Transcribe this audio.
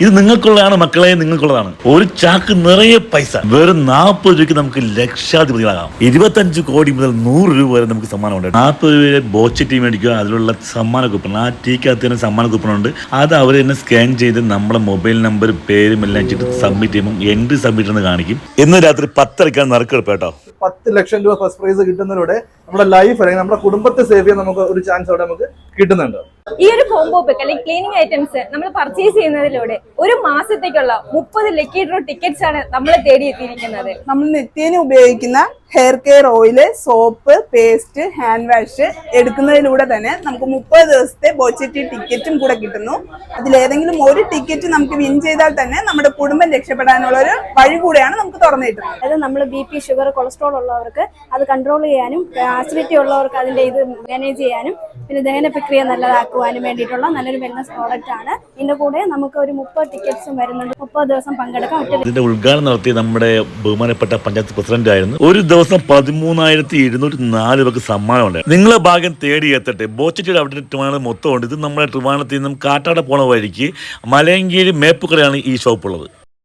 ഇത് നിങ്ങൾക്കുള്ളതാണ് മക്കളെ നിങ്ങൾക്കുള്ളതാണ്. ഒരു ചാക്ക് നിറയെ പൈസ. വെറും നാൽപ്പത് രൂപയ്ക്ക് നമുക്ക് ലക്ഷാധിപതികളാകാം. ഇരുപത്തഞ്ച് കോടി മുതൽ നൂറ് രൂപ വരെ നമുക്ക് സമ്മാനം ഉണ്ട് നാൽപ്പത് രൂപ ബോച്ച് ടീം മേടിക്കുക അതിലുള്ള സമ്മാന കൂപ്പൺ ആ ടീക്കകത്ത് തന്നെ സമ്മാന കൂപ്പൺ ഉണ്ട്. അത് അവർ തന്നെ സ്കാൻ ചെയ്ത് നമ്മുടെ മൊബൈൽ നമ്പർ പേരും എല്ലാം വെച്ചിട്ട് സബ്മിറ്റ് ചെയ്യുമ്പോൾ എൻട്രി സബ്മിറ്റ് എന്ന് കാണിക്കും. ഇന്ന് രാത്രി പത്തരക്കാണ് നറുക്കെടുപ്പ് കേട്ടോ. പത്ത് ലക്ഷം രൂപ ഫസ്റ്റ് പ്രൈസ് കിട്ടുന്നതിലൂടെ നമ്മുടെ ലൈഫ് അല്ലെങ്കിൽ നമ്മുടെ കുടുംബത്തെ സേവ് ചെയ്യാൻ നമുക്ക് ഒരു ചാൻസ് അവിടെ നമുക്ക് കിട്ടുന്നുണ്ട്. ഈ ഒരു കോംബോ പാക്ക് അല്ലെങ്കിൽ ക്ലീനിങ് ഐറ്റംസ് നമ്മൾ പർച്ചേസ് ചെയ്യുന്നതിലൂടെ ഒരു മാസത്തേക്കുള്ള മുപ്പത് ലക്കി ഡ്രോ ടിക്കറ്റ്സ് ആണ് നമ്മൾ തേടിയെത്തിയിരിക്കുന്നത്. നമ്മൾ നിത്യേന ഉപയോഗിക്കുന്ന hair care oil soap paste hand wash എടുക്കുന്നതിലൂടെ തന്നെ നമുക്ക് മുപ്പത് ദിവസത്തെ ബോച്ചറ്റി ടിക്കറ്റും കൂടെ കിട്ടുന്നു. അതിലേതെങ്കിലും ഒരു ടിക്കറ്റ് നമുക്ക് വിൻ ചെയ്താൽ തന്നെ നമ്മുടെ കുടുംബം രക്ഷപ്പെടാനുള്ള ഒരു വഴി കൂടെയാണ് നമുക്ക് തുറന്നു കിട്ടുന്നത്. അതായത് നമ്മൾ ബി പി ഷുഗർ കൊളസ്ട്രോൾ ഉള്ളവർക്ക് അത് കൺട്രോൾ ചെയ്യാനും ആസിഡിറ്റി ഉള്ളവർക്ക് അതിന്റെ ഇത് മാനേജ് ചെയ്യാനും പിന്നെ ദഹന പ്രക്രിയ നല്ലതാക്കുവാനും വേണ്ടിയിട്ടുള്ള നല്ലൊരു വെൽനസ് പ്രോഡക്റ്റ് ആണ്. ഇതിന്റെ കൂടെ നമുക്ക് ഒരു മുപ്പത് ടിക്കറ്റ്സും വരുന്നുണ്ട്. മുപ്പത് ദിവസം പങ്കെടുക്കാം ഇതിന്റെ ഉദ്ഘാടനം നടത്തി നമ്മുടെ ബഹുമാനപ്പെട്ട പഞ്ചായത്ത് പ്രസിഡന്റ് ആയിരുന്നു ഒരു ദിവസം പതിമൂന്നായിരത്തി ഇരുന്നൂറ്റി നാല് രൂപക്ക് സമ്മാനമുണ്ട്. നിങ്ങളെ ഭാഗ്യം തേടി എത്തട്ടെ. ബോച്ചറ്റിയുടെ അവിടെ ട്രിവാണം മൊത്തം ഉണ്ട് ഇത് നമ്മുടെ ട്രിവാണത്തിൽ നിന്നും കാട്ടാടെ പോണ വഴിക്ക് മലയങ്കീഴ് മേപ്പുക്കടയാണ് ഈ ഷോപ്പ് ഉള്ളത്